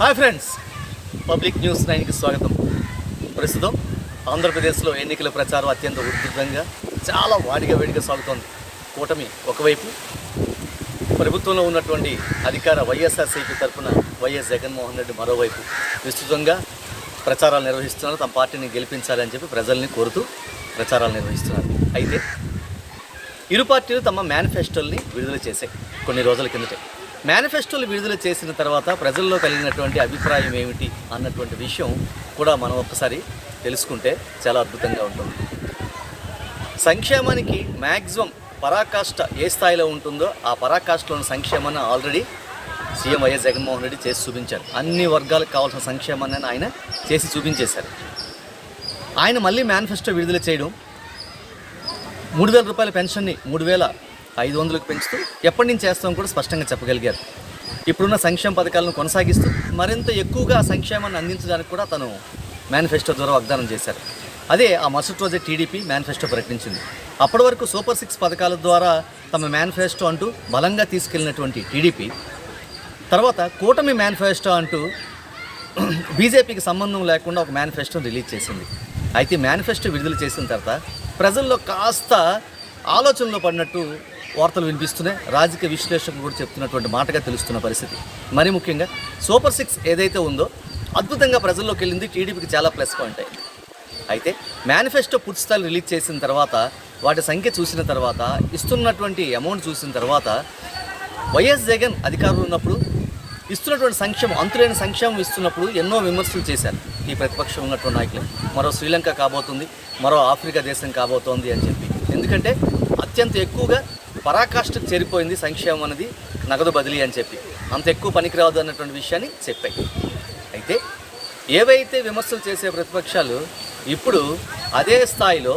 Hi friends. Public news నైన్కి స్వాగతం. ప్రస్తుతం ఆంధ్రప్రదేశ్లో ఎన్నికల ప్రచారం అత్యంత ఉధృతంగా చాలా వాడిగా వేడిగా సాగుతోంది. కూటమి ఒకవైపు ప్రభుత్వంలో ఉన్నటువంటి అధికార వైఎస్ఆర్సీపీ తరఫున వైఎస్ జగన్మోహన్ రెడ్డి మరోవైపు విస్తృతంగా ప్రచారాలు నిర్వహిస్తున్నారు. తమ పార్టీని గెలిపించాలని చెప్పి ప్రజల్ని కోరుతూ ప్రచారాలు నిర్వహిస్తున్నారు. అయితే ఇరు పార్టీలు తమ మేనిఫెస్టోల్ని విడుదల చేశాయి కొన్ని రోజుల కిందటే. మేనిఫెస్టోలు విడుదల చేసిన తర్వాత ప్రజల్లో కలిగినటువంటి అభిప్రాయం ఏమిటి అన్నటువంటి విషయం కూడా మనం ఒక్కసారి తెలుసుకుంటే చాలా అద్భుతంగా ఉంటుంది. సంక్షేమానికి మ్యాక్సిమం పరాకాష్ట ఏ స్థాయిలో ఉంటుందో ఆ పరాకాష్ఠలోని సంక్షేమాన్ని already CM YS Jaganmohan Reddy చేసి చూపించారు. అన్ని వర్గాలకు కావాల్సిన సంక్షేమాన్ని ఆయన చేసి చూపించేశారు. ఆయన మళ్ళీ మేనిఫెస్టో విడుదల చేయడం మూడు వేల రూపాయల పెన్షన్ని మూడు వేల ఐదు వందలకు పెంచుతూ ఎప్పటి నుంచి చేస్తాం కూడా స్పష్టంగా చెప్పగలిగారు. ఇప్పుడున్న సంక్షేమ పథకాలను కొనసాగిస్తూ మరింత ఎక్కువగా సంక్షేమాన్ని అందించడానికి కూడా తను మేనిఫెస్టో ద్వారా వాగ్దానం చేశారు. అదే ఆ మరుసటి రోజే టీడీపీ మేనిఫెస్టో ప్రకటించింది. అప్పటి వరకు సూపర్ సిక్స్ పథకాల ద్వారా తమ మేనిఫెస్టో అంటూ బలంగా తీసుకెళ్ళినటువంటి టీడీపీ తర్వాత కూటమి మేనిఫెస్టో అంటూ బీజేపీకి సంబంధం లేకుండా ఒక మేనిఫెస్టో రిలీజ్ చేసింది. అయితే మేనిఫెస్టో విడుదల చేసిన తర్వాత ప్రజల్లో కాస్త ఆలోచనలో పడినట్టు వార్తలు వినిపిస్తున్నాయి. రాజకీయ విశ్లేషకులు కూడా చెప్తున్నటువంటి మాటగా తెలుస్తున్న పరిస్థితి. మరి ముఖ్యంగా సూపర్ సిక్స్ ఏదైతే ఉందో అద్భుతంగా ప్రజల్లోకి వెళ్ళింది టీడీపీకి చాలా ప్లస్ పాయింట్ అయింది. అయితే మేనిఫెస్టో పూర్తి రిలీజ్ చేసిన తర్వాత వాటి సంఖ్య చూసిన తర్వాత ఇస్తున్నటువంటి అమౌంట్ చూసిన తర్వాత వైఎస్ జగన్ అధికారులు ఉన్నప్పుడు ఇస్తున్నటువంటి సంక్షేమం అంతులేని సంక్షేమం ఇస్తున్నప్పుడు ఎన్నో విమర్శలు చేశారు ఈ ప్రతిపక్షం ఉన్నటువంటి నాయకులు. మరో శ్రీలంక కాబోతుంది మరో ఆఫ్రికా దేశం కాబోతోంది అని చెప్పి. ఎందుకంటే అత్యంత ఎక్కువగా పరాకాష్ఠకు చేరిపోయింది సంక్షేమం అనేది నగదు బదిలీ అని చెప్పి. అంత ఎక్కువ పనికిరాదు అన్నటువంటి విషయాన్ని చెప్పాయి. అయితే ఏవైతే విమర్శలు చేసే ప్రతిపక్షాలు ఇప్పుడు అదే స్థాయిలో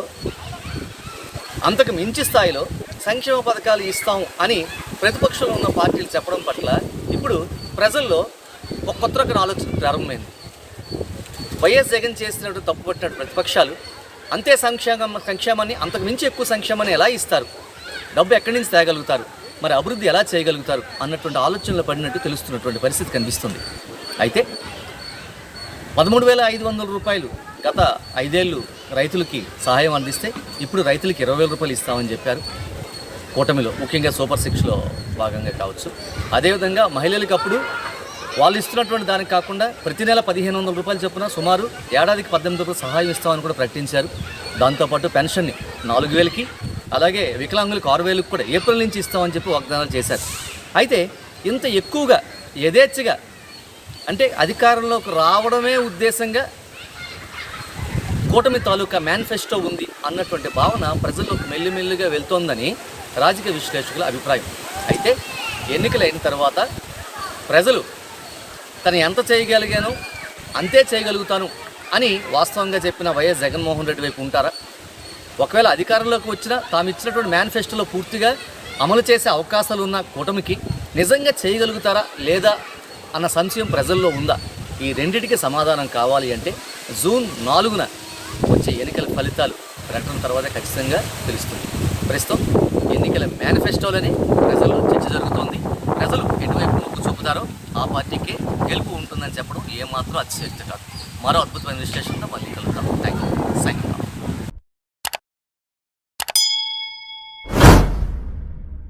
అంతకు మించి స్థాయిలో సంక్షేమ పథకాలు ఇస్తాం అని ప్రతిపక్షంలో ఉన్న పార్టీలు చెప్పడం పట్ల ఇప్పుడు ప్రజల్లో ఒక కొత్త రకం ఆలోచన ప్రారంభమైంది. వైఎస్ జగన్ చేసినట్టు తప్పుపట్టినట్టు ప్రతిపక్షాలు అంతే సంక్షేమం సంక్షేమాన్ని అంతకు మించి ఎక్కువ సంక్షేమాన్ని ఎలా ఇస్తారు? డబ్బు ఎక్కడి నుంచి తేగలుగుతారు? మరి అభివృద్ధి ఎలా చేయగలుగుతారు? అన్నటువంటి ఆలోచనలు పడినట్టు తెలుస్తున్నటువంటి పరిస్థితి కనిపిస్తుంది. అయితే పదమూడు వేల ఐదు వందల రూపాయలు గత ఐదేళ్ళు రైతులకి సహాయం అందిస్తే ఇప్పుడు రైతులకి ఇరవై వేల రూపాయలు ఇస్తామని చెప్పారు. కూటమిలో ముఖ్యంగా సూపర్ సిక్స్లో భాగంగా కావచ్చు. అదేవిధంగా మహిళలకు అప్పుడు వాళ్ళు ఇస్తున్నటువంటి దానికి కాకుండా ప్రతి నెల పదిహేను వందల రూపాయలు చొప్పున సుమారు ఏడాదికి పద్దెనిమిది రూపాయలు సహాయం ఇస్తామని కూడా ప్రకటించారు. దాంతోపాటు పెన్షన్ని నాలుగు వేలకి అలాగే వికలాంగులకు ఆరు వేలకు కూడా ఏప్రిల్ నుంచి ఇస్తామని చెప్పి వాగ్దానాలు చేశారు. అయితే ఇంత ఎక్కువగా యథేచ్ఛగా అంటే అధికారంలోకి రావడమే ఉద్దేశంగా కూటమి తాలూకా మేనిఫెస్టో ఉంది అన్నటువంటి భావన ప్రజల్లోకి మెల్లిమెల్లిగా వెళ్తోందని రాజకీయ విశ్లేషకుల అభిప్రాయం. అయితే ఎన్నికలైన తర్వాత ప్రజలు తను ఎంత చేయగలిగానో అంతే చేయగలుగుతాను అని వాస్తవంగా చెప్పిన వైఎస్ జగన్మోహన్ రెడ్డి వైపు ఉంటారా? ఒకవేళ అధికారంలోకి వచ్చినా తాము ఇచ్చినటువంటి మేనిఫెస్టోలో పూర్తిగా అమలు చేసే అవకాశాలు ఉన్న కూటమికి నిజంగా చేయగలుగుతారా లేదా అన్న సంశయం ప్రజల్లో ఉందా? ఈ రెండింటికి సమాధానం కావాలి అంటే జూన్ నాలుగున వచ్చే ఎన్నికల ఫలితాలు ప్రకటన తర్వాత ఖచ్చితంగా తెలుస్తుంది. ప్రస్తుతం ఎన్నికల మేనిఫెస్టోలని ప్రజలు చర్చ జరుగుతోంది. ప్రజలు ఎటువైపు మొగ్గు చూపుతారో ఆ పార్టీకి గెలుపు ఉంటుందని చెప్పడం ఏమాత్రం అతిశక్తి కాదు. మరో అద్భుతమైన విశ్లేషణతో మళ్ళీ కలుగుతాం థ్యాంక్ యూ థ్యాంక్ యూ